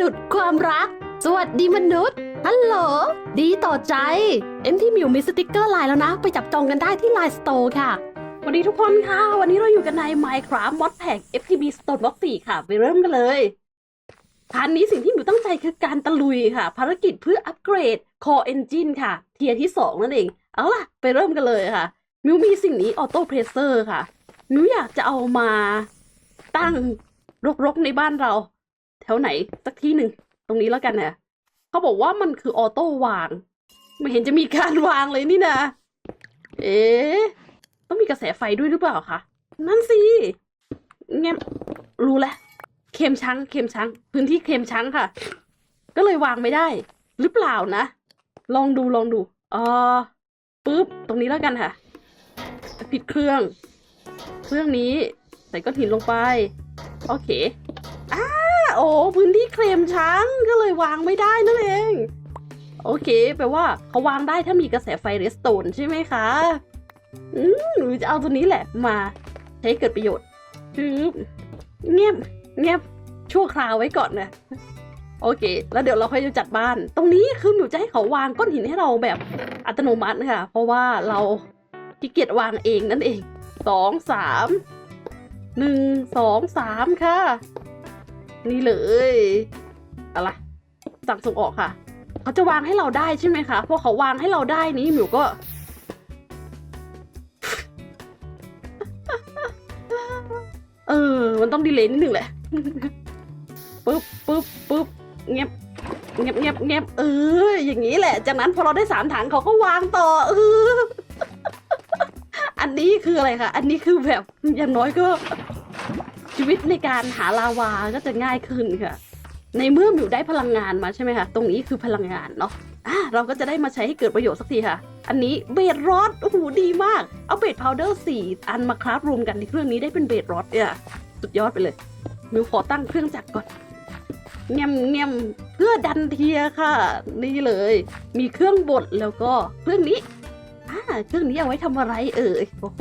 ดุดความรัก สวัสดีมนุษย์ ฮัลโหล ดีต่อใจ เอ็มที่มิวมีสติกเกอร์ไลน์แล้วนะ ไปจับจองกันได้ที่ไลน์สโตร์ค่ะสวัสดีทุกคนค่ะ วันนี้เราอยู่กันใน Minecraft Mod Pack FTB Stone Box 4ค่ะ ไปเริ่มกันเลยพาร์ทนี้สิ่งที่มิวตั้งใจคือการตะลุยค่ะ ภารกิจเพื่ออัปเกรด Core Engine ค่ะ เทียที่ 2 นั่นเอง เอาล่ะ ไปเริ่มกันเลยค่ะ มิวมีสิ่งนี้ Auto Presser ค่ะ มิวอยากจะเอามาตั้งรกๆในบ้านเรา ถวไหนสักที่หนึ่งตรงนี้แล้วกันนะเขาบอกว่ามันคือออโต้วาง ไม่เห็นจะมีการวางเลยนี่นะ เอ๊ต้องมีกระแสไฟด้วยหรือเปล่าคะนั่นสิเงี้ยรู้แล้วเค็มช้างเค็มช้าง พื้นที่เค็มช้างค่ะ ก็เลยวางไม่ได้ หรือเปล่านะ ลองดูลองดูเออปุ๊บตรงนี้แล้วกันค่ะ ผิดเครื่อง เครื่องนี้ใส่ก้อนหินลงไป โอเค โอ้พื้นที่เคลมช้างก็เลยวางไม่ได้นั่นเอง โอเค แปลว่าเขาวางได้ถ้ามีกระแสไฟเรสโตนใช่ไหมคะ อืมหรือจะเอาตัวนี้แหละมาใช้เกิดประโยชน์จึ๊บเงียบเงียบชั่วคราวไว้ก่อนนะโอเค แล้วเดี๋ยวเราค่อยจะจัดบ้าน ตรงนี้คือหมิวจะให้เขาวางก้อนหินให้เราแบบอัตโนมัติค่ะเพราะว่าเราขี้เกียจวางเองนั่นเองสองสามหนึ่งสองสามค่ะ นี่เลยอะไรสั่งส่งออกค่ะ เขาจะวางให้เราได้ใช่ไหมคะพอเขาวางให้เราได้นี้หมิวก็เออ มันต้องดีเลย์นิดหนึ่งแหละปึ๊บปึ๊บปึ๊บเงียบเงียบเงียบเงียบเออ อย่างนี้แหละ จากนั้นพอเราได้สามถังเขาก็วางต่อ เออ อันนี้คืออะไรคะ อันนี้คือแบบอย่างน้อยก็ ชีวิตในการหาลาวาก็จะง่ายขึ้นค่ะ ในเมื่อมิวได้พลังงานมาใช่ไหมคะ ตรงนี้คือพลังงานเนาะอะเราก็จะได้มาใช้ให้เกิดประโยชน์สักทีค่ะ อันนี้เบดรอดโอ้โหดีมาก เอาเบดพาวเดอร์สี่อันมาคราฟรวมกันในเครื่องนี้ได้เป็นเบดรอดเนี่ยสุดยอดไปเลยมิวขอตั้งเครื่องจักรก่อนเงียมเงียมเพื่อดันเทียค่ะ นี่เลย มีเครื่องบดแล้วก็เครื่องนี้อ่าเครื่องนี้เอาไว้ทำอะไรเอ่ยโอ้โห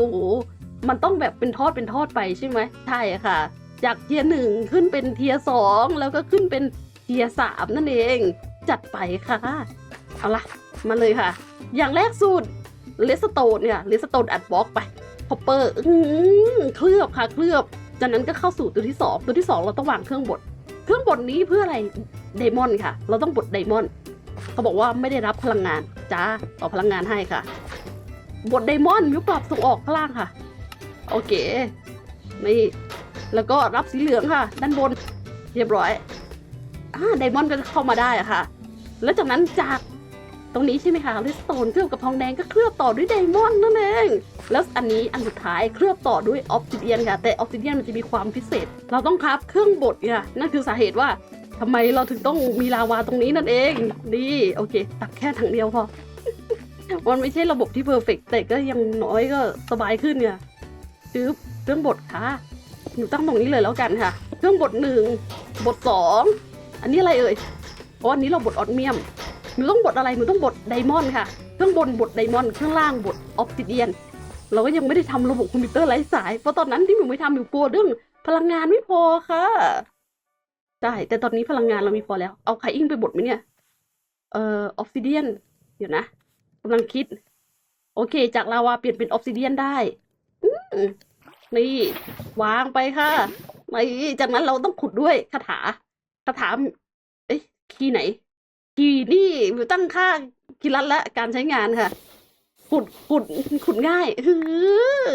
มันต้องแบบเป็นทอดเป็นทอดไปใช่ไหมใช่ค่ะ จากเทียหนึ่งขึ้นเป็นเทียสองแล้วก็ขึ้นเป็นเทียสามนั่นเอง จัดไปค่ะ เอาละมาเลยค่ะ อย่างแรกสูตรเลสโตนเนี่ยเลสโตนอัดบล็อกไปพอปเปอร์เคลือบค่ะเคลือบ จากนั้นก็เข้าสู่ตัวที่สองตัวที่สองเราต้องวางเครื่องบด เครื่องบดนี้เพื่ออะไรไดมอนด์ค่ะ เราต้องบดไดมอนด์เขาบอกว่าไม่ได้รับพลังงานจ้าต่อพลังงานให้ค่ะ บดไดมอนด์ยุบปรับส่งออกข้างล่างค่ะ โอเคนี่แล้วก็รับสีเหลืองค่ะ ด้านบนเรียบร้อยอ่าไดมอนด์ก็เข้ามาได้อะค่ะ แล้วจากนั้นจากตรงนี้ใช่ไหมคะลิสโตนเคลือบกับทองแดงก็เคลือบต่อด้วยไดมอนด์นั่นเองแล้วอันนี้อันสุดท้ายเคลือบต่อด้วยออฟซิเดียนค่ะ แต่ออฟซิเดียนมันจะมีความพิเศษ เราต้องครับเครื่องบดค่ะนั่นคือสาเหตุว่าทำไมเราถึงต้องมีลาวาตรงนี้นั่นเองดีโอเค ตักแค่ถังเดียวพอมันไม่ใช่ระบบที่เพอร์เฟกแต่ก็ยังน้อยก็สบายขึ้นเนี่ย จืบเครื่องบดค่ะ หนูตั้งตรงนี้เลยแล้วกันค่ะ เครื่องบดหนึ่งบดสองอันนี้อะไรเอ่ยอ๋ออันนี้เราบดออดเมียม หนูต้องบดอะไร หนูต้องบดไดมอนด์ค่ะ เครื่องบนบดไดมอนด์เครื่องล่างบดออฟซิเดียน เราก็ยังไม่ได้ทำระบบคอมพิวเตอร์ไร้สาย เพราะตอนนั้นที่หนูไม่ทำหนูกลัวเรื่องพลังงานไม่พอค่ะ ใช่ แต่ตอนนี้พลังงานเรามีพอแล้ว เอาไคอิงไปบดไหมเนี่ย เอ่อออฟซิเดียน เดี๋ยวนะกำลังคิด โอเค จากลาวาเปลี่ยนเป็นออฟซิเดียนได้ นี่ วางไปค่ะนี่จากนั้นเราต้องขุดด้วยคาถาคาถาเอ๊ะคีย์ไหน คีย์นี่มตั้งค่าคีย์ลัดและการใช้งานค่ะ ขุดขุดขุดง่ายฮือ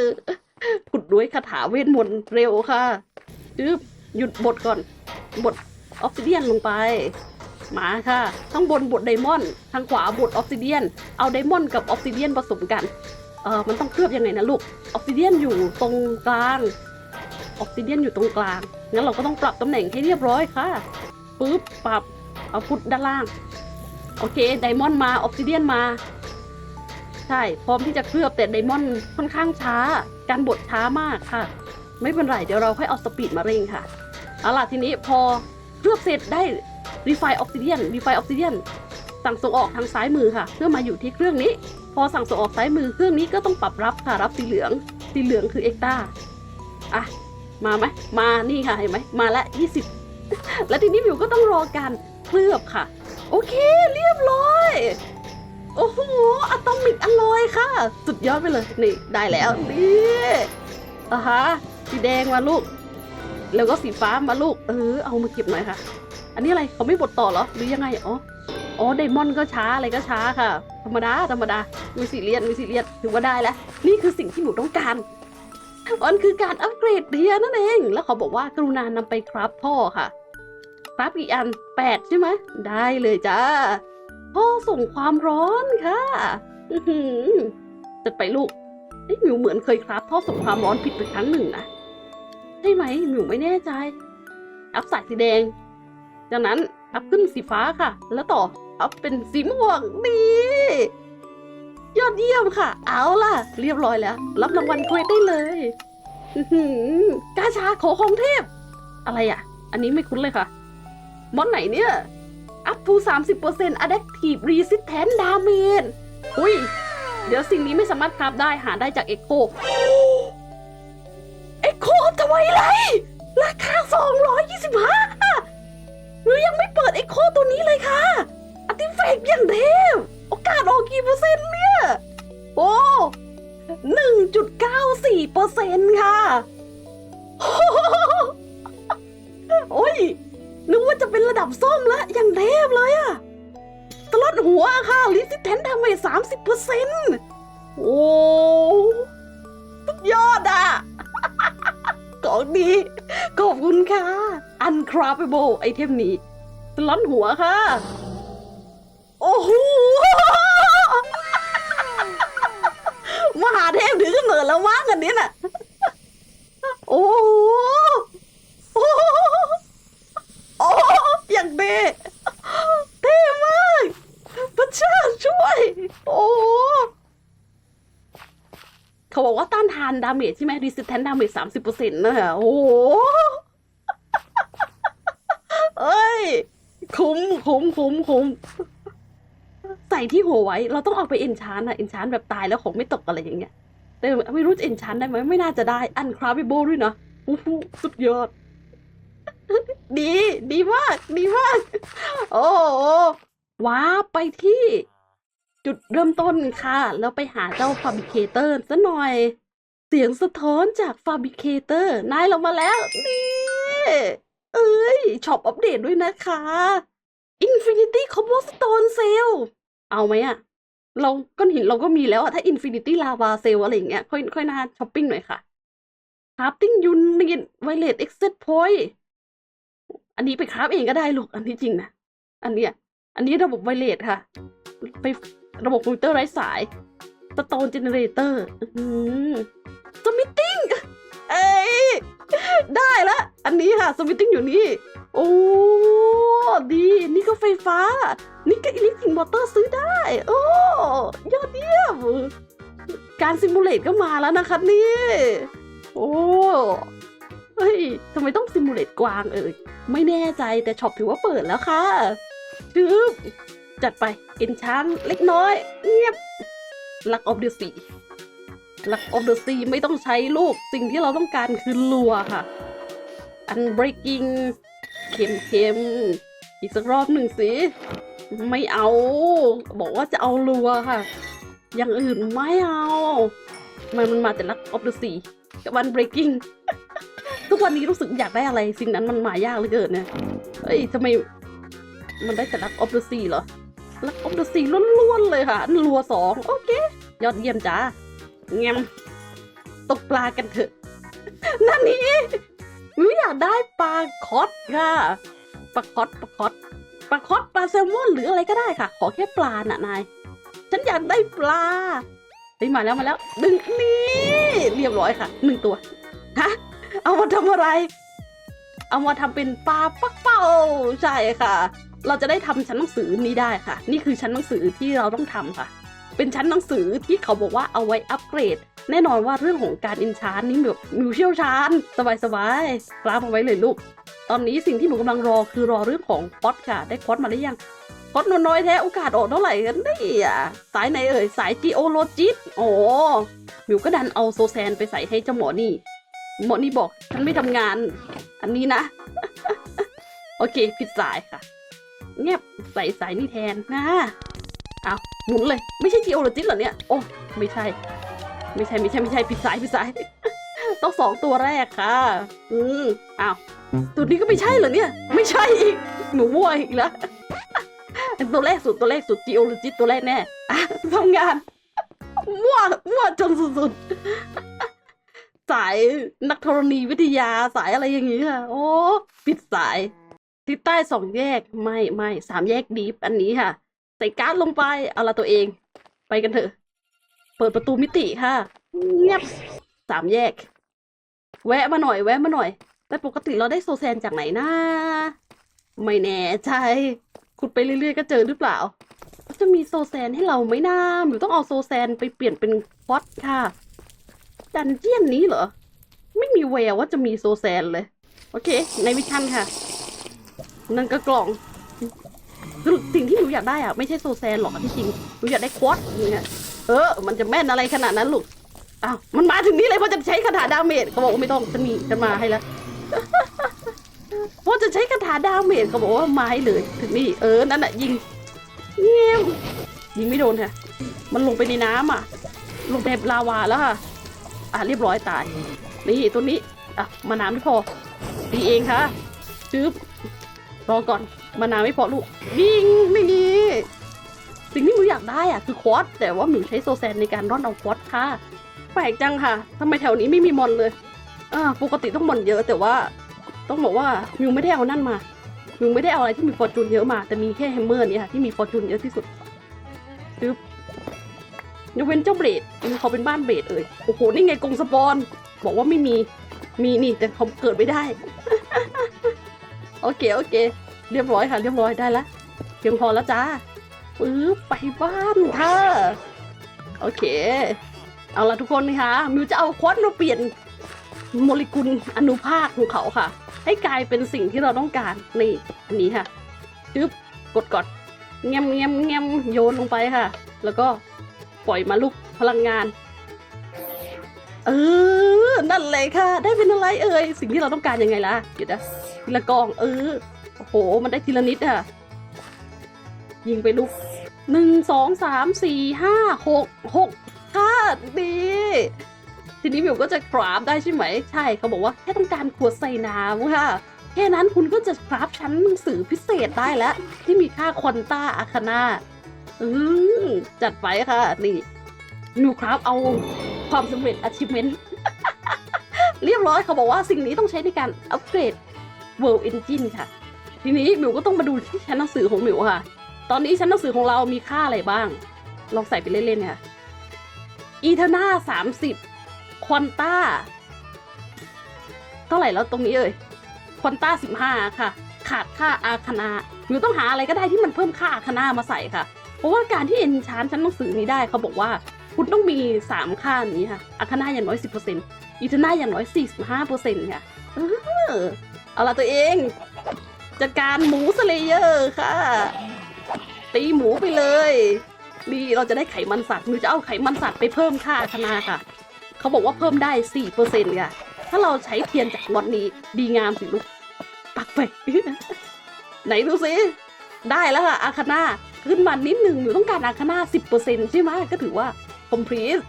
ขุดด้วยคาถาเวทมนต์เร็วค่ะจึ๊บหยุดบทก่อน บทออฟซิเดียนลงไป มาค่ะ ข้างบนบทไดมอนด์ทางขวาบทออฟซิเดียน เอาไดมอนด์กับออฟซิเดียนผสมกัน เออมันต้องเคลือบยังไงนะลูกออฟซิเดียนอยู่ตรงกลางออฟซิเดียนอยู่ตรงกลางงั้นเราก็ต้องปรับตำแหน่งให้เรียบร้อยค่ะปึ๊บปรับเอาพุทด้านล่างโอเคไดมอนด์มาออฟซิเดียนมา ใช่พร้อมที่จะเคลือบแต่ไดมอนด์ค่อนข้างช้า การบดช้ามากค่ะ ไม่เป็นไรเดี๋ยวเราค่อยเอาสปีดมาเร่งค่ะเอาล่ะทีนี้พอเคลือบเสร็จได้รีไฟออฟซิเดียนรีไฟออฟซิเดียนสั่งส่งออกทางซ้ายมือค่ะ เพื่อมาอยู่ที่เครื่องนี้ พอสั่งส่งออกซ้ายมือเครื่องนี้ก็ต้องปรับรับค่ะรับสีเหลือง สีเหลืองคือเอ็กตาอะมาไหมมานี่ค่ะเห็นไหมมาละยี่สิบและทีนี้มิวก็ต้องรอการเคลือบค่ะ โอเคเรียบร้อยโอ้โหอะตอมิกอลลอยค่ะ สุดยอดไปเลยนี่ได้แล้วนี่อะฮะสีแดงมาลูก แล้วก็สีฟ้ามาลูก เออเอามาเก็บหน่อยค่ะ อันนี้อะไรเขาไม่บดต่อเหรอหรือยังไงอ๋อ โอ๋อไดมอนด์ก็ช้าอะไรก็ช้าค่ะ ธรรมดาธรรมดามีสีเรียนมีสีเรียนถือว่าได้แล้วนี่คือสิ่งที่หนูต้องการมันคือการอัปเกรดเดียนั่นเอง แล้วเขาบอกว่ากรุณานำไปคราฟท่อค่ะ คราฟกี่อันแปดใช่ไหมได้เลยจ้าท่อส่งความร้อนค่ะจัดไปลูกเอ้หมิวเหมือนเคยคราฟท่อส่งความร้อนผิดไปครั้งหนึ่งนะใช่ไหมหมิวไม่แน่ใจ อัพสายสีแดง จากนั้น อัพขึ้นสีฟ้าค่ะ แล้วต่ออัพเป็นสีม่วงนี่ยอดเยี่ยมค่ะ เอาล่ะ เรียบร้อยแล้ว รับรางวัลเควสได้เลยกาชาขอของเทพ อะไรอะ อันนี้ไม่คุ้นเลยค่ะมอนไหนเนี่ย up to 30% adaptive resistant damage อุ้ย เดี๋ยวสิ่งนี้ไม่สามารถคราฟได้หาได้จากเอ็กโคเอ็กโคทำไมไร ราคา 225 ฟกอย่างเทพ โอกาสออกกี่เปอร์เซ็นต์เนี่ย โอ้หนึ่งจุดเก้าสี่เปอร์เซ็นต์ค่ะ โอ้ย นึกว่าจะเป็นระดับส้มแล้วอย่างเทพเลยอะตลอดหัวค่ะลิซิแทนทำไปสามสิบเปอร์เซ็นต์โอ้สุดยอดอะของดีขอบคุณค่ะ uncraftable ไอเทมนี้ตลอดหัวค่ะ โอ้โหมหาเทพถือกำเนิดแล้วมั้งอันนี้น่ะ โอ้โหโอ้โหโอ้โหอย่างเท่เท่มากพระเจ้าช่วย โอ้โหเขาบอกว่าต้านทานดาเมจใช่ไหม resistant damage สามสิบเปอร์เซ็นต์นะฮะโอ้โหเอ้ย คุ้มคุ้มคุ้มคุ้ม ใส่ที่หัวไว้ เราต้องเอาไปเอนชานอะเอนชานแบบตายแล้วของไม่ตกอะไรอย่างเงี้ย แต่ไม่รู้จะเอนชานได้ไหมไม่น่าจะได้อันคราฟิเบิลด้วยนะโอ้โหสุดยอด ดี ดีมาก ดีมาก โอ้โหว้าไปที่ จุดเริ่มต้นค่ะ แล้วไปหาเจ้าฟาบิเคเตอร์ซะหน่อย เสียงสะท้อนจากฟาบิเคเตอร์นายเรามาแล้ว นี่ เอ้ยช็อปอัปเดตด้วยนะคะ Infinity Cobblestone Sale เอาไหมอะเราก้อนหินเราก็มีแล้วอะถ้า Infinity Lava Sale อะไรอย่างเงี้ยค่อยค่อยน่าช้อปปิ้งหน่อยค่ะ Crafting Unit Violet Exit Point อันนี้ไปคราฟเองก็ได้ลูกอันที่จริงนะ อันเนี้ย อันนี้ระบบไวเลสค่ะ ไประบบคอมพิวเตอร์ไร้สาย Stone Generator อืม Submitting เอ้ยได้ละ อันนี้ค่ะ Submitting อยู่นี่ โอ้ ดี นี่ก็ไฟฟ้า นี่ก็อิเล็กทริกมอเตอร์ซื้อได้ โอ้ ยอดเยี่ยม การซิมูเลตก็มาแล้วนะคะนี่ โอ้เฮ้ยทำไมต้องซิมูเลตกวางเอ่ย ไม่แน่ใจแต่ช็อปถือว่าเปิดแล้วค่ะชืบจัดไปเอ็นชานเล็กน้อย เงียบลักออฟเดอะซีลักออฟเดอะซีไม่ต้องใช้ลูก สิ่งที่เราต้องการคือลัวค่ะ อัน breaking เข็มเข็มๆ อีกสักรอบหนึ่งสิ ไม่เอา บอกว่าจะเอารัวค่ะ อย่างอื่นไม่เอามันมันมาแต่ลักออฟเดอะซีกับวัน breaking ทุกวันนี้รู้สึกอยากได้อะไร สิ่งนั้นมันมายากเหลือเกินเนี่ยเอ้ยทำไม มันได้แต่ลักออฟเดอะซีเหรอลักออฟเดอะซีล้วนๆเลยค่ะอันรัวสองโอเค ยอดเยี่ยมจ้าเงียมตกปลากันเถอะนั่นนี่วิอยากได้ปลาคอสค่ะ ปลาคอสปลาคอสปลาคอสปลาแซลมอนหรืออะไรก็ได้ค่ะ ขอแค่ปลาน่ะนาย ฉันอยากได้ปลาเฮ้ยมาแล้วมาแล้วดึงนี่เรียบร้อยค่ะหนึ่งตัวฮะเอามาทำอะไร เอามาทำเป็นปลาปักเป้าใช่ค่ะ เราจะได้ทำชั้นหนังสือนี้ได้ค่ะ นี่คือชั้นหนังสือที่เราต้องทำค่ะ เป็นชั้นหนังสือที่เขาบอกว่าเอาไว้อัปเกรด แน่นอนว่าเรื่องของการอินชานนี่แบบมิวเชี่ยวชาญสบายๆกราฟเอาไว้เลยลูก ตอนนี้สิ่งที่หนูกำลังรอคือรอเรื่องของคอสค่ะ ได้คอสมาหรือยังคอสน้อยแท้โอกาสออกเท่าไหร่กันนี่ยสายไหนเอ่ย สายจีโอโลจิสโอ้หมิวก็ดันเอาโซแซนไปใส่ให้เจ้าหมอนี่ หมอนี่บอกฉันไม่ทำงาน อันนี้นะ โอเค ผิดสายค่ะ เงียบใส่สายนี่แทนนะเอาหมุนเลย ไม่ใช่ geologist เหรอเนี่ย โอ้ไม่ใช่ ไม่ใช่ไม่ใช่ไม่ใช่ผิดสายผิดสายต้องสองตัวแรกค่ะ อืมอ้าว ตัวนี้ก็ไม่ใช่เหรอเนี่ย ไม่ใช่อีก หนูมั่วอีกแล้วตัวแรกสุดตัวแรกสุด geologist ตัวแรกแน่อะทำงานมั่วมั่วจนสุดๆ สายนักธรณีวิทยาสายอะไรอย่างงี้ค่ะ โอ้ ปิดสาย ทิศใต้สองแยกไม่ไม่สามแยกดีฟอันนี้ค่ะ ใส่การ์ดลงไปเอาละตัวเอง ไปกันเถอะ เปิดประตูมิติค่ะเงียบสามแยก แวะมาหน่อย แวะมาหน่อย แต่ปกติเราได้โซแซนจากไหนนะไม่แน่ใจขุดไปเรื่อยๆก็เจอหรือเปล่าจะมีโซแซนให้เราไหมนะหมิวต้องเอาโซแซนไปเปลี่ยนเป็นคอตค่ะ ดันเจียนนี้เหรอ ไม่มีแววว่าจะมีโซแซนเลย โอเค ในวิชั่นค่ะ นั่นก็กล่องสรุปสิ่งที่หนูอยากได้อะไม่ใช่โซแซนหรอกที่จริงหนูอยากได้ควอตเนี่ยเออ มันจะแม่นอะไรขนาดนั้นลูกอ้าวมันมาถึงนี่เลยเพราะจะใช้คาถาดาเมจเขาบอกว่าไม่ต้องจะมีจะมาให้แล้ว เพราจะใช้คาถาดาเมจเขาบอกว่าไม้เลย ถึงนี่เออ นั่นแหะยิงเงี้ยยิงไม่โดนค่ะ มันลงไปในน้ำอะ ลงไปในลาวาแล้วค่ะ อะเรียบร้อยตาย นี่ตัวนี้ อะมาน้ำไม่พอดีเองค่ะจึ๊บรอก่อนมาน้ำไม่พอลูกยิงนี่สิ่งที่หนูอยากได้อะคือควอตแต่ว่าหนูใช้โซแซนในการร่อนเอาควอตค่ะ แปลกจังค่ะทำไมแถวนี้ไม่มีมอนเลย อ่าปกติต้องมอนเยอะแต่ว่า ต้องบอกว่ามิวไม่ได้เอานั่นมามิวไม่ได้เอาอะไรที่มีฟอร์จูนเยอะมา แต่มีแค่แฮมเมอร์นี่ค่ะที่มีฟอร์จูนเยอะที่สุดจึ๊บยกเว้นเจ้าเบรดเขาเป็นบ้านเบรดเอ่ยโอ้โหนี่ไงกรงสปอน บอกว่าไม่มีมีนี่แต่เขาเกิดไม่ได้ โอเคโอเค เรียบร้อยค่ะ เรียบร้อยได้ละเพียงพอแล้วจ้าปื๊บไปบ้านค่ะโอเค เอาละทุกคนนะคะมิวจะเอาควอตมาเปลี่ยน โมเลกุลอนุภาคของเขาค่ะ ให้กลายเป็นสิ่งที่เราต้องการนี่อันนี้ค่ะจึ๊บกดก่อนเงียมเงียมเงียมโยนลงไปค่ะ แล้วก็ปล่อยมาลุกพลังงาน เออ นั่นเลยค่ะ ได้เป็นอะไรเอ่ย สิ่งที่เราต้องการยังไงล่ะ เดี๋ยวนะทีละกอง เออ โอ้โห มันได้ทีละนิดอะ ยิงไปลูกหนึ่งสองสามสี่ห้าหกหกค่ะดี ทีนี้มิวก็จะคราฟได้ใช่ไหม ใช่เขาบอกว่าแค่ต้องการขวดใส่น้ำค่ะ แค่นั้นคุณก็จะคราฟชั้นหนังสือพิเศษได้แล้ว ที่มีค่าควอนต้าอาคานาอืมจัดไปค่ะ นี่มิวคราฟเอาความสำเร็จ achievement เรียบร้อยเขาบอกว่าสิ่งนี้ต้องใช้ในการอัปเกรด World Engine ค่ะ ทีนี้มิวก็ต้องมาดูที่ชั้นหนังสือของมิวค่ะ ตอนนี้ชั้นหนังสือของเรามีค่าอะไรบ้าง ลองใส่ไปเล่นๆค่ะอีเทอร์นาสามสิบ ควอนต้า เท่าไหร่แล้วตรงนี้เอ่ยควอนต้าสิบห้าค่ะ ขาดค่าอาคานาหรือต้องหาอะไรก็ได้ที่มันเพิ่มค่าอาคานามาใส่ค่ะ เพราะว่าการที่เอ็นชานชั้นหนังสือนี้ได้เขาบอกว่า คุณต้องมีสามค่านี้ค่ะอาคานาอย่างน้อยสิบเปอร์เซ็นต์อีทนาอย่างน้อยสี่สิบห้าเปอร์เซ็นต์ค่ะเออเอาละตัวเองจัดการหมูสเลเยอร์ค่ะ ตีหมูไปเลยนี่เราจะได้ไขมันสัตว์หนูจะเอาไขมันสัตว์ไปเพิ่มค่าคณาค่ะ เขาบอกว่าเพิ่มได้สี่เปอร์เซ็นต์ค่ะ ถ้าเราใช้เทียนจากมอดนี้ดีงามสิลูก ปักไป ไหนดูสิ ได้แล้วค่ะอาคาน่าขึ้นมานิดหนึ่งหนูต้องการอาคาน่าสิบเปอร์เซ็นต์ใช่ไหมก็ถือว่า complete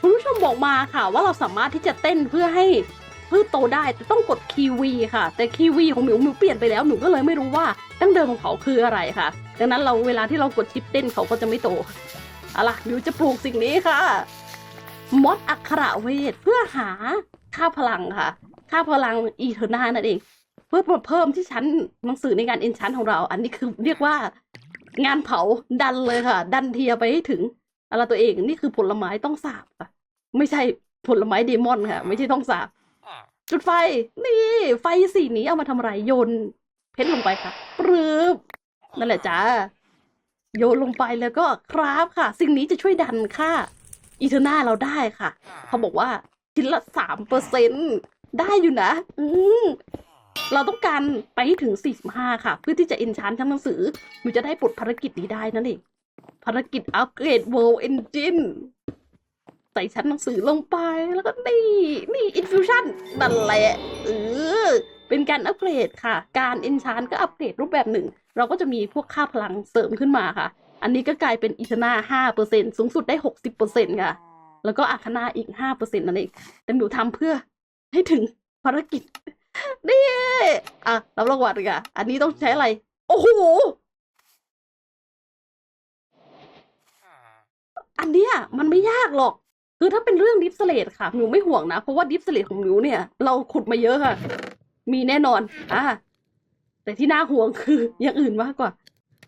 คุณผู้ชมบอกมาค่ะว่าเราสามารถที่จะเต้นเพื่อให้พืชโตได้แต่ต้องกดคีวีค่ะ แต่คีวีของหมิวหมิวเปลี่ยนไปแล้วหนูก็เลยไม่รู้ว่าดั้งเดิมของเขาคืออะไรค่ะ ดังนั้นเราเวลาที่เรากดชิปเต้นเขาก็จะไม่โตเอาล่ะหมิวจะปลูกสิ่งนี้ค่ะ มดอักขระเวทเพื่อหาค่าพลังค่ะ ค่าพลังอีเทอร์นานั่นเอง เพื่อเพิ่มที่ชั้นหนังสือในงานเอนชั้นของเรา อันนี้คือเรียกว่างานเผาดันเลยค่ะ ดันเทียไปให้ถึงอะไรตัวเองนี่คือผลไม้ต้องสาบค่ะ ไม่ใช่ผลไม้เดมอนค่ะ ไม่ใช่ต้องสาบ จุดไฟ นี่ ไฟสีนี้เอามาทำอะไรโยนเพชรลงไปค่ะปรืบนั่นแหละจ้าโยนลงไปแล้วก็คราฟค่ะ สิ่งนี้จะช่วยดันค่า อีเทอร์นาเราได้ค่ะ เขาบอกว่าชิ้นละสามเปอร์เซ็นได้อยู่นะ อืมเราต้องการไปให้ถึง 45 ค่ะ เพื่อที่จะเอนชานทั้งหนังสือมันจะได้ปลดภารกิจนี้ได้นั่นเองภารกิจอัปเกรด World Engine ใส่ชั้นหนังสือลงไปแล้วก็นี่ นี่ infusion นั่นแหละเออเป็นการอัปเกรดค่ะ การเอนชานก็อัปเกรดรูปแบบหนึ่ง เราก็จะมีพวกค่าพลังเสริมขึ้นมาค่ะ อันนี้ก็กลายเป็นอิชนาห้าเปอร์เซ็นสูงสุดได้หกสิบเปอร์เซ็นค่ะ แล้วก็อาคานาอีกห้าเปอร์เซ็นนั่นเองแต่หนูทำเพื่อให้ถึงภารกิจนี่อะรับรางวัลเลยค่ะ อันนี้ต้องใช้อะไร โอ้โหอันเนี้ยมันไม่ยากหรอก คือถ้าเป็นเรื่องดิฟสเลตค่ะหนูไม่ห่วงนะ เพราะว่าดิฟสเลตของหนูเนี่ย เราขุดมาเยอะค่ะ มีแน่นอน อ่าแต่ที่น่าห่วงคืออย่างอื่นมากกว่า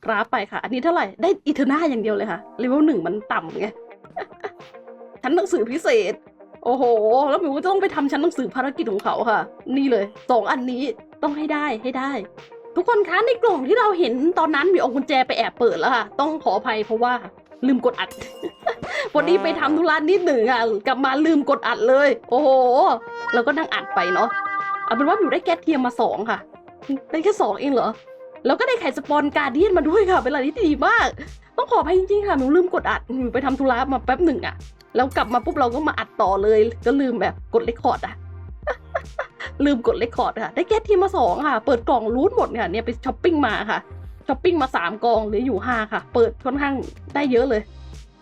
กราฟไปค่ะ อันนี้เท่าไหร่ ได้อีเทอร์นาอย่างเดียวเลยค่ะเลเวลหนึ่งมันต่ำไงชั้นหนังสือพิเศษ โอ้โห แล้วหมิวก็ต้องไปทำชั้นหนังสือภารกิจของเขาค่ะ นี่เลยสองอันนี้ต้องให้ได้ให้ได้ ทุกคนคะในกล่องที่เราเห็นตอนนั้นมิวเอากุญแจไปแอบเปิดแล้วค่ะ ต้องขออภัยเพราะว่าลืมกดอัดวันนี้ไปทำธุระนิดหนึ่งอะกลับมาลืมกดอัดเลย โอ้โหเราก็นั่งอัดไปเนาะเอาเป็นว่าหมิวได้แก๊สเทียมมาสองค่ะได้แค่สองเองเหรอ แล้วก็ได้ไข่สปอนการเดียนมาด้วยค่ะเป็นอะไรที่ดีมาก ต้องขออภัยจริงๆค่ะหมิวลืมกดอัดหมิวไปทำธุระมาแป๊บหนึ่งอะแล้วกลับมาปุ๊บเราก็มาอัดต่อเลย ก็ลืมแบบกดเลคคอร์ดอะลืมกดเลคคอร์ดค่ะ ได้แก๊สทีมมาสองค่ะ เปิดกล่องรูทหมดค่ะ เนี่ยไปช้อปปิ้งมาค่ะช้อปปิ้งมาสามกองเหลืออยู่ห้าค่ะ เปิดค่อนข้างได้เยอะเลย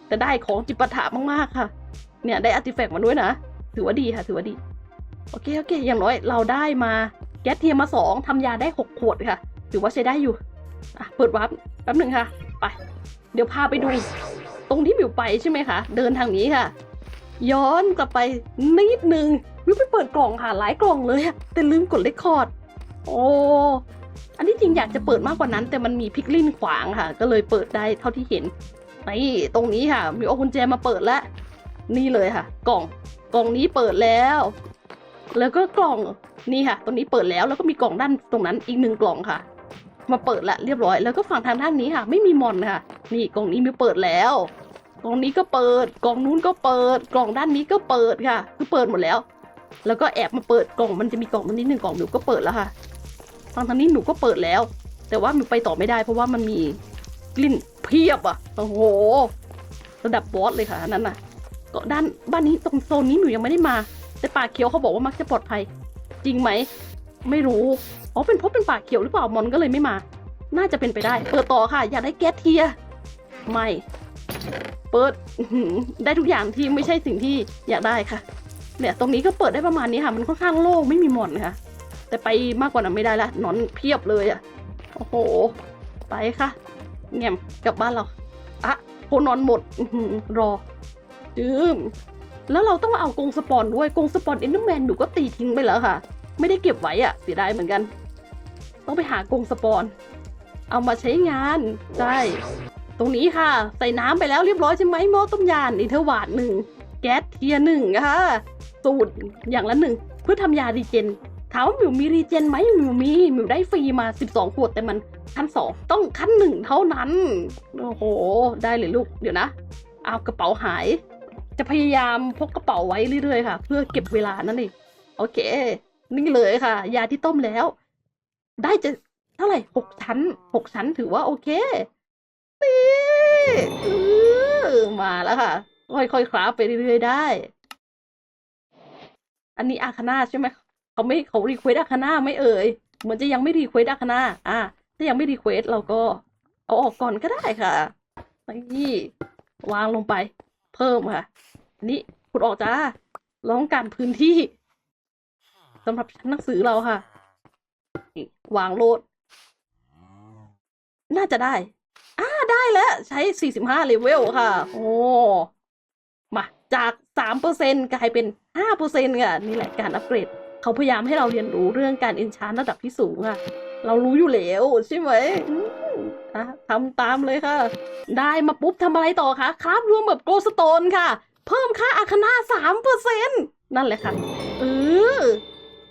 แต่ได้ของจิปาถะมากๆค่ะ เนี่ยได้อาร์ติแฟกต์มาด้วยนะ ถือว่าดีค่ะ ถือว่าดี โอเคโอเค อย่างน้อยเราได้มาแก๊สเทียมมาสองทำยาได้หกขวดค่ะ ถือว่าใช้ได้อยู่ อะ เปิดวาร์ปแป๊บหนึ่งค่ะ ไป เดี๋ยวพาไปดู ตรงที่มิวไปใช่ไหมคะ เดินทางนี้ค่ะ ย้อนกลับไปนิดนึงวิวไปเปิดกล่องค่ะ หลายกล่องเลยอะแต่ลืมกดเลคคอร์ด โอ้อันที่จริงอยากจะเปิดมากกว่านั้น แต่มันมีพิกลินขวางค่ะ ก็เลยเปิดได้เท่าที่เห็นนี่ตรงนี้ค่ะ มีเอากุญแจมาเปิดแล้ว นี่เลยค่ะ กล่อง กล่องนี้เปิดแล้ว แล้วก็กล่องนี่ค่ะ ตรงนี้เปิดแล้วแล้วก็มีกล่องด้านตรงนั้นอีกหนึ่งกล่องค่ะ มาเปิดละเรียบร้อย แล้วก็ฝั่งทางด้านนี้ค่ะ ไม่มีมอนค่ะ นี่กล่องนี้มีเปิดแล้วกล่องนี้ก็เปิด กล่องนู้นก็เปิด กล่องด้านนี้ก็เปิดค่ะ คือเปิดหมดแล้ว แล้วก็แอบมาเปิดกล่องมันจะมีกล่องตรงนี้หนึ่งกล่องหนูก็เปิดแล้วค่ะฝั่งทางนี้หนูก็เปิดแล้ว แต่ว่าหนูไปต่อไม่ได้ เพราะว่ามันมีกลิ่นเพียบอะโอ้โหระดับบอสเลยค่ะนั้นน่ะก็ด้านบ้านนี้ตรงโซนนี้หนูยังไม่ได้มา แต่ป่าเขียวเขาบอกว่ามักจะปลอดภัย จริงไหม ไม่รู้ อ๋อเป็นเพราะเป็นป่าเขียวหรือเปล่ามอนก็เลยไม่มา น่าจะเป็นไปได้ เปิดต่อค่ะ อยากได้แก๊สเทียไม่ เปิดได้ทุกอย่างที่ไม่ใช่สิ่งที่อยากได้ค่ะ เนี่ย ตรงนี้ก็เปิดได้ประมาณนี้ค่ะ มันค่อนข้างโล่งไม่มีหมอนค่ะ แต่ไปมากกว่านั้นไม่ได้ละนอนเพียบเลยอะโอ้โห ไปค่ะแง่มกลับบ้านเราอะโคนอนหมดอื้อหือรอจืมแล้วเราต้องมาเอากงสปอนด้วยกงสปอนเอ็นเดอร์แมนหนูก็ตีทิ้งไปแล้วค่ะ ไม่ได้เก็บไว้อะเสียดายเหมือนกัน ต้องไปหากรงสปอน เอามาใช้งานใช่ตรงนี้ค่ะ ใส่น้ำไปแล้วเรียบร้อยใช่ไหมหม้อต้มยานอินเทอร์วาดหนึ่งแก๊สเทียหนึ่งค่ะสูตรอย่างละหนึ่งเพื่อทำยารีเจนถามว่ามิวมีรีเจนไหมมิวมีมิวได้ฟรีมา 12 ขวดแต่มันขั้นสองต้องขั้นหนึ่งเท่านั้น โอ้โห ได้เลยลูกเดี๋ยวนะ เอากระเป๋าหาย จะพยายามพกกระเป๋าไว้เรื่อยๆค่ะ เพื่อเก็บเวลานั่นเองโอเค นี่เลยค่ะ ยาที่ต้มแล้ว ได้จะเท่าไหร่หกชั้นหกชั้นถือว่าโอเคนี่เออมาแล้วค่ะ ค่อยๆคราฟไปเรื่อยๆได้ อันนี้อาคาน่าใช่ไหมเขาไม่เขารีเควสอาคาน่าไม่เอ่ยเหมือนจะยังไม่รีเควสอาคาน่าอะถ้ายังไม่รีเควสเราก็ เอาออกก่อนก็ได้ค่ะนี่วางลงไป เพิ่มค่ะนนี้ขุดออกจ้าร้องการพื้นที่สำหรับชั้นหนังสือเราค่ะ วางโลด น่าจะได้ อ่าได้แล้ว ใช้ 45เลเวลค่ะ โอ้มาจาก 3%กลายเป็น 5%ค่ะ นี่แหละการอัปเกรด เขาพยายามให้เราเรียนรู้เรื่องการเอนชานระดับที่สูงค่ะเรารู้อยู่แล้วใช่ไหมทำตามเลยค่ะ ได้มาปุ๊บทำอะไรต่อคะครับรวมแบบโกลสโตนค่ะ เพิ่มค่าอาคาน่า3%นั่นแหละค่ะ เออ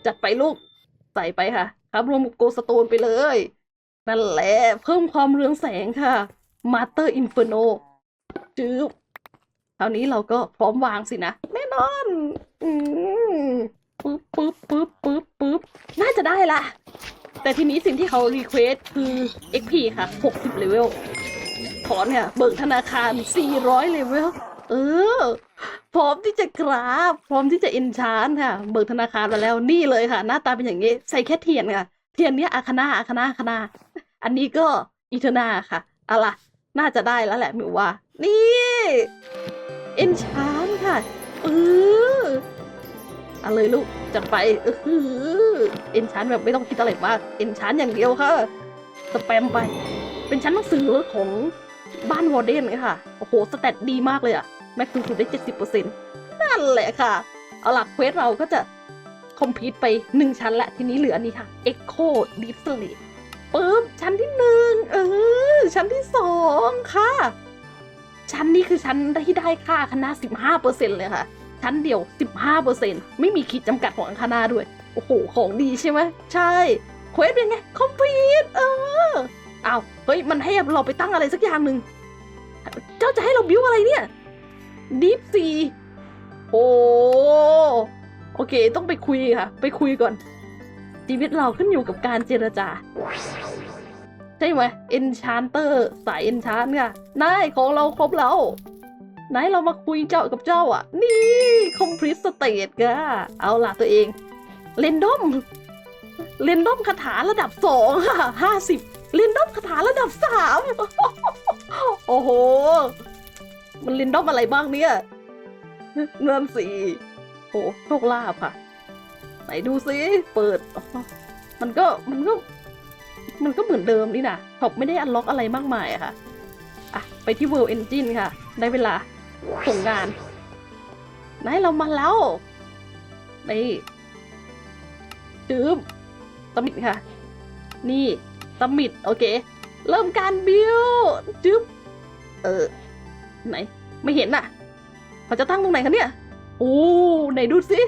จัดไปลูก ใส่ไปค่ะ ครับรวมกับโกสโตนไปเลย นั่นแหละ เพิ่มความเรืองแสงค่ะ มาเตอร์อินเฟอร์โนจืบคราวนี้เราก็พร้อมวางสินะ แน่นอน อืมปึ๊บปึ๊บปึ๊บปึ๊บปึ๊บน่าจะได้ละ แต่ทีนี้สิ่งที่เขารีเควสคือ XP ค่ะ 60เลเวลถอนเนี่ย เบิกธนาคาร 400เลเวล เออ พร้อมที่จะกราฟพร้อมที่จะอินชานค่ะ เบิกธนาคารมาแล้วนี่เลยค่ะ หน้าตาเป็นอย่างนี้ ใส่แค่เทียนค่ะ เทียนเนี้ยอาคานาอาคานาอาคานาอันนี้ก็อีเทอร์นาค่ะเอาล่ะ น่าจะได้แล้วแหละมิวว่า นี่เอนชานค่ะเออเอาเลยลูกจัดไปเออเอนชานแบบไม่ต้องคิดอะไรมากเอนชานอย่างเดียวค่ะสแปมไป เป็นชั้นหนังสือของบ้านวอร์เดนค่ะโอ้โหสแตทดีมากเลยอะ แม็กซ์สูงได้เจ็ดสิบเปอร์เซ็นต์นั่นแหละค่ะ เอาล่ะเควสเราก็จะคอมพลีทไปหนึ่งชั้นและทีนี้เหลืออันนี้ค่ะ Echo Deep Sleep ปึ๊บชั้นที่หนึ่งเออ ชั้นที่สองค่ะ ชั้นนี้คือชั้นที่ได้ค่าคณะสิบห้าเปอร์เซ็นเลยค่ะ ชั้นเดียวสิบห้าเปอร์เซ็นไม่มีขีดจำกัดของคณะด้วย โอ้โห ของดีใช่ไหมใช่เควสเป็นไง คอมพลีทเออเอาเฮ้ย มันให้เราไปตั้งอะไรสักอย่างหนึ่งเจ้าจะให้เราบิ้วอะไรเนี่ย ดีฟซีโอ้โอเค ต้องไปคุยค่ะ ไปคุยก่อน ชีวิตเราขึ้นอยู่กับการเจรจา ใช่ไหมเอนชานเตอร์สายเอนชานค่ะนายของเราครบแล้วนายเรามาคุยเจ้ากับเจ้าอะ นี่คอมพลี t สเต e ค่ะเอาล่ะตัวเองเรนดอมเรนดอมคาถาระดับสองค่ะห้าสิบเรนดอมคาถาระดับสามโอ้โห มันเรนดอมอะไรบ้างเนี่ย เงินสีโอ้โชคลาภค่ะ ไหนดูซิเปิด มันก็มันก็ มันก็เหมือนเดิมนี่นะท็อปไม่ได้อันล็อกอะไรมากมายอะค่ะ อะ ไปที่ World Engine ค่ะ ได้เวลาส่งงานไหนเรามาแล้วนี่จืมสมิธค่ะ นี่สมิธโอเค เริ่มการบิวจืบเออ ไหน ไม่เห็นน่ะเขาจะตั้งตรงไหนคะเนี่ยโอ้ไหนดูสิ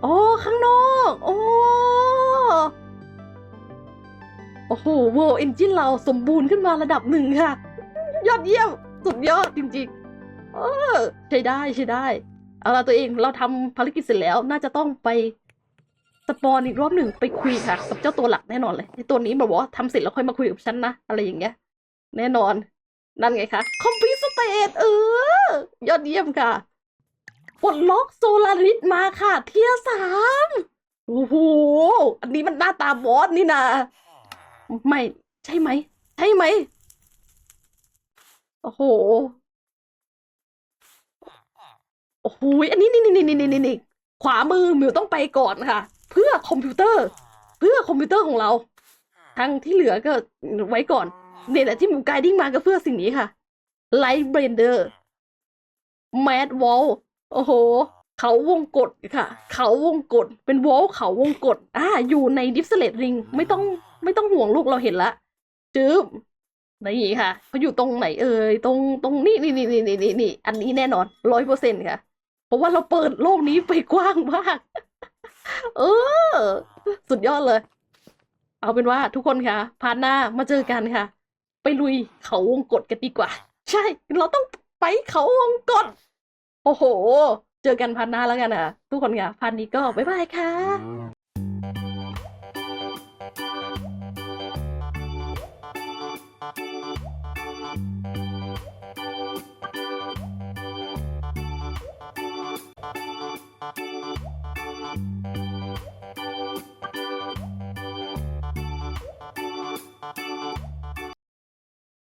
โอ้ข้างนอกโอ้โอ้โห World Engine เราสมบูรณ์ขึ้นมาระดับหนึ่งค่ะ ยอดเยี่ยม สุดยอดจริงๆ เออ ใช้ได้ใช้ได้เอาละตัวเองเราทำภารกิจเสร็จแล้วน่าจะต้องไปสปอนอีกรอบหนึ่งไปคุยค่ะกับเจ้าตัวหลักแน่นอนเลยไอตัวนี้บอกว่าทำเสร็จแล้วค่อยมาคุยกับฉันนะ อะไรอย่างเงี้ย แน่นอน นั่นไงคะคอมพิ วสเออยอดเยี่ยมค่ะปลดล็อกโซลาริสมาค่ะ เทียสามโอ้โห อันนี้มันหน้าตาบอสนี่นะไม่ใช่ไหม ใช่ไหม โอ้โห โอ้โห อันนี้นี่นี่นี่นี่นี่ขวามือมิวต้องไปก่อนค่ะ เพื่อคอมพิวเตอร์ เพื่อคอมพิวเตอร์ของเรา ทั้งที่เหลือก็ไว้ก่อนเนี่ยแหละที่หมูไกดิ้งมาก็เพื่อสิ่งนี้ค่ะ ไลท์เบรนเดอร์แมดวอลโอ้โห เขาวงกดค่ะ เขาวงกดเป็นวอลเขาวงกดอ่าอยู่ในดิฟสเลตริงไม่ต้องไม่ต้องห่วงลูกเราเห็นละจืบนี่ค่ะเขาอยู่ตรงไหนเอ่ยตรงตรงนี้นี่นี่นี่นี่นี่นี่อันนี้แน่นอนร้อยเปอร์เซ็นค่ะ เพราะว่าเราเปิดโลกนี้ไปกว้างมาก เออ สุดยอดเลย เอาเป็นว่าทุกคนค่ะพาร์ทหน้ามาเจอกันค่ะ ไปลุยเขาวงกดกันดีกว่า ใช่ เราต้องไปเขาวงกตโอ้โห เจอกันพันหน้าแล้วกันอะ ทุกคนค่ะพันนี้ก็ บ๊ายบายค่ะ